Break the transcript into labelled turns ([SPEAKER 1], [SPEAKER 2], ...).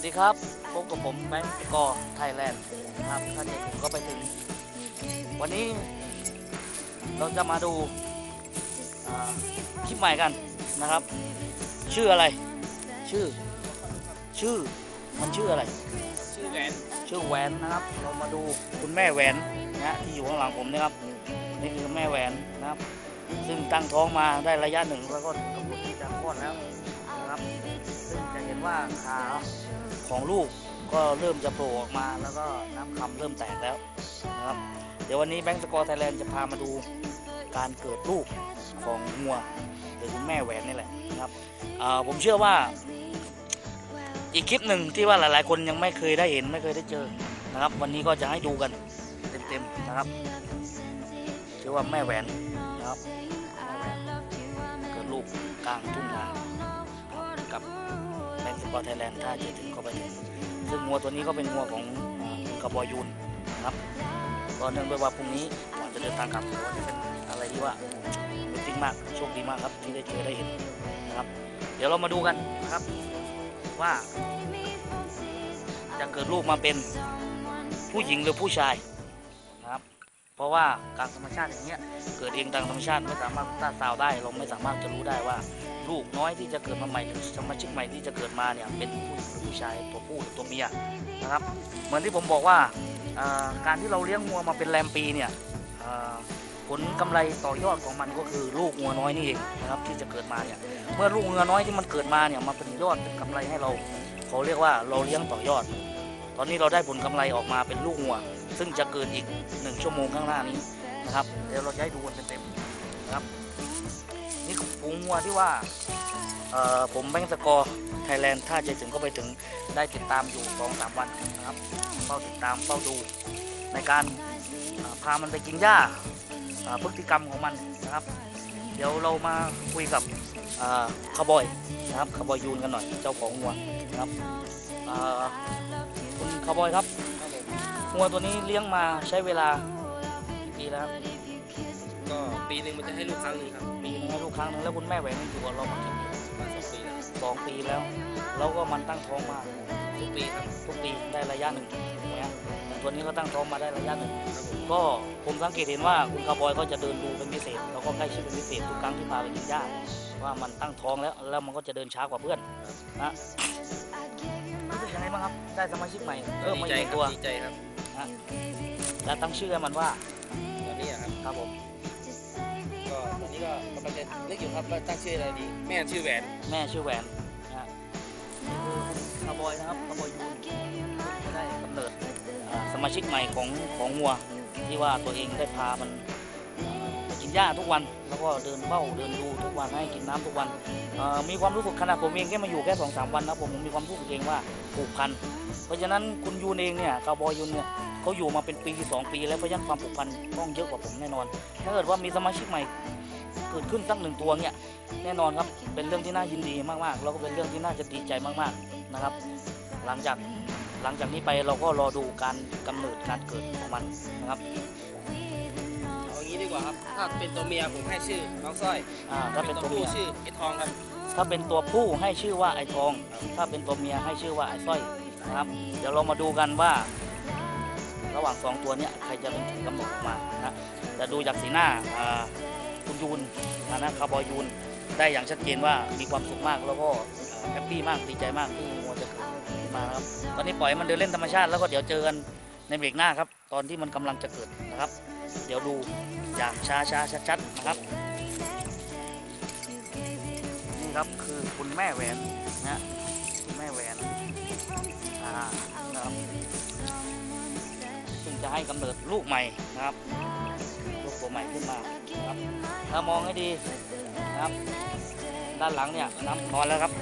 [SPEAKER 1] วัสดีครับ พบกับผมแบงค์กอไทยแลนด์ครับท่านเอกผมก็ไปถึง วันนี้เราจะมาดูอ่าคลิปใหม่กันนะครับ ชื่ออะไร ชื่อ ชื่อ มันชื่ออะไร
[SPEAKER 2] ชื่อแหวน
[SPEAKER 1] ชื่อแหวนนะครับ เรามาดูคุณแม่แหวนนะฮะที่อยู่ข้างหลังผมนะครับ นี่คือแม่แหวนนะครับ ซึ่งตั้งท้องมาได้ระยะหนึ่งแล้วก็กำหนดที่จะคลอดแล้วนะครับ ซึ่งจะเห็นว่าขา ของลูกก็เริ่มจะโผล่ออกมาแล้วก็น้ำคำเริ่มแตกแล้วนะครับ เดี๋ยววันนี้แบงก์สกอร์ไทยแลนด์จะพามาดูการเกิดลูกของงัวหรือคุณแม่แหวนนี่แหละนะครับผมเชื่อว่าอีกคลิปหนึ่งที่ว่าหลาย ๆ คนยังไม่เคยได้เห็นไม่เคยได้เจอนะครับ วันนี้ก็จะให้ดูกันเต็ม ๆ นะครับชื่อว่าแม่แหวนนะครับแม่แหวนเกิดลูกกลางทุ่งนากับ ก์สปอไทยแลนด์ถ้าจะถึงเข้าไปถึงซึ่งงัวตัวนี้ก็เป็นงัวของกระบอยยูนนะครับก็เนื่องด้วยว่าพรุ่งนี้ก่อนจะเดินทางกลับถือว่าจะเป็นอะไรที่ว่าจริงมากโชคดีมากครับที่ได้เจอได้เห็นนะครับ เดี๋ยวเรามาดูกันนะครับ ว่าจะเกิดลูกมาเป็นผู้หญิงหรือผู้ชาย เพราะว่าการธรรมชาติอย่างเงี้ยเกิดเองตามธรรมชาติไม่สามารถต้านซาวได้เราไม่สามารถจะรู้ได้ว่า ลูกน้อยที่จะเกิดมาใหม่หรือสมาชิกใหม่ที่จะเกิดมาเนี่ยเป็นผู้หญิงหรือผู้ชายตัวผู้หรือตัวเมียนะครับ เหมือนที่ผมบอกว่าการที่เราเลี้ยงงัวมาเป็นแรมปีเนี่ยผลกำไรต่อยอดของมันก็คือลูกงัวน้อยนี่เองนะครับที่จะเกิดมาเนี่ยเมื่อลูกงือน้อยที่มันเกิดมาเนี่ยมาเป็นยอดเป็นกำไรให้เราเขาเรียกว่าเราเลี้ยงต่อยอด ตอนนี้เราได้ผลกำไรออกมาเป็นลูกงัว ซึ่งจะเกิดอีกหนึ่งชั่วโมงข้างหน้านี้นะครับ เดี๋ยวเราจะให้ดูกันเต็มๆนะครับ นี่คือฝูงวัวที่ว่าเอ่อผมแบงก์สกอร์ไทยแลนด์ถ้าใจถึงก็ไปถึงได้ติดตามอยู่สองสามวันนะครับเฝ้าติดตามเฝ้าดูในการพามันไปกินหญ้าพฤติกรรมของมันนะครับ ดี๋ยวเรามาคุยกับอ่าคาวบอยนะครับคาวบอยยูนกันหน่อยเจ้าของงัวนะครับอ่าคุณคาวบอยครับงัวตัวนี้เลี้ยงมาใช้เวลากี่ปีแล้วครับ
[SPEAKER 2] ก็ปีหนึ่งมันจะให้ลูกครั้งหนึ่งครับ
[SPEAKER 1] ปีนึงให้ลูกครั้งหนึงแล้วคุณแม่แหวนนี่อยู่กับเรามากี่ปี
[SPEAKER 2] มาสองปีแล้ว
[SPEAKER 1] สองปีแล้ว แล้วก็มันตั้งท้องมา
[SPEAKER 2] ทุกปีครับ
[SPEAKER 1] ทุกปีได้ระยะหนึ่งถูกไหมครับแต่ตัวนี้ก็ตั้งท้องมาได้ระยะหนึ่ง
[SPEAKER 2] ครับผม
[SPEAKER 1] ก็ผมสังเกตเห็นว่าคุณคาวบอยก็จะเดินดูเป็นพิเศษแล้วก็ใกล้ชิดเป็นพิเศษทุกครั้งที่พาไปกินหญ้าว่ามันตั้งท้องแล้วแล้วมันก็จะเดินช้ากว่าเพื่อนนะรู้สึกยังไงบ้างครับ ได้สมาชิกใหม่เพิ่ม
[SPEAKER 2] ดี
[SPEAKER 1] มา
[SPEAKER 2] ใจ
[SPEAKER 1] อีก
[SPEAKER 2] ค
[SPEAKER 1] ตัว
[SPEAKER 2] รับดีใจครับ
[SPEAKER 1] นะแล้วตั้งชื่อให้มันว่า
[SPEAKER 2] ตอนนี้อะครับ
[SPEAKER 1] ครับผม
[SPEAKER 2] ก็ตอนนี้ก็กำลังจะนึกอยู่ครับว่าตั้งชื่ออะไรดี แม่ชื่อแหวน
[SPEAKER 1] แม่ชื่อแหวนนะฮะนี่คือคุณคาวบอยนะครับคาวบอยยูน มาชิกใหม่ของของงัวที่ว่าตัวเองได้พามันกินหญ้าทุกวัน แล้วก็เดินเบ้าเดินดูทุกวันให้กินน้ำทุกวันมีความรู้สึกขนาดผมเองแค่มาอยู่แค่สองสามวันนะผมผมมีความรู้สึกเองว่าผูกพัน เพราะฉะนั้นคุณยูนเองเนี่ยคาวบอยยูนเนี่ยเขาอยู่มาเป็นปีสองปี แล้วเพราะฉะนั้นความผูกพันต้องเยอะกว่าผมแน่นอน ถ้าเกิดว่ามีสมาชิกใหม่เกิดขึ้นสักหนึ่งตัวเนี่ยแน่นอนครับเป็นเรื่องที่น่ายินดีมากๆ แล้วก็เป็นเรื่องที่น่าจะดีใจมากๆนะครับ หลังจาก หลังจากนี้ไปเราก็รอดูการกำเนิดการเกิดของมันนะครับ
[SPEAKER 2] เอางี้ดีกว่าครับ ถ้าเป็นตัวเมียผมให้ชื่อน้องสร้อย
[SPEAKER 1] อ่าถ้าเป็นตัว
[SPEAKER 2] ผู้
[SPEAKER 1] เมีย
[SPEAKER 2] ชื่อไอ้ทองครับ
[SPEAKER 1] ถ้าเป็นตัวผู้ให้ชื่อว่าไอ้ทอง ถ้าเป็นตัวเมียให้ชื่อว่าไอ้สร้อยนะครับ เดี๋ยวเรามาดูกันว่า ระหว่างสองตัวเนี้ยใครจะเป็นผู้กำหนดออกมานะแต่ดูจากสีหน้าอ่าคุณยูนนะนะคาร์บอยยูนได้อย่างชัดเจนว่ามีความสุขมากแล้วก็แฮปปี้มากดีใจมากที่งัวจะเกิดขึ้น มานะครับ ตอนนี้ปล่อยมันเดินเล่นธรรมชาติแล้วก็เดี๋ยวเจอกันในเบรกหน้าครับ ตอนที่มันกำลังจะเกิดนะครับ เดี๋ยวดูอย่างช้าช้าชัดๆนะครับ นี่ครับคือคุณแม่แหวนนะคุณแม่แหวนอ่านะครับซึ่งจะให้กำเนิดลูกใหม่นะครับ ลูกตัวใหม่ขึ้นมานะครับถ้ามองให้ดีนะครับ ด้านหลังเนี่ยน้ำนอนแล้วครับ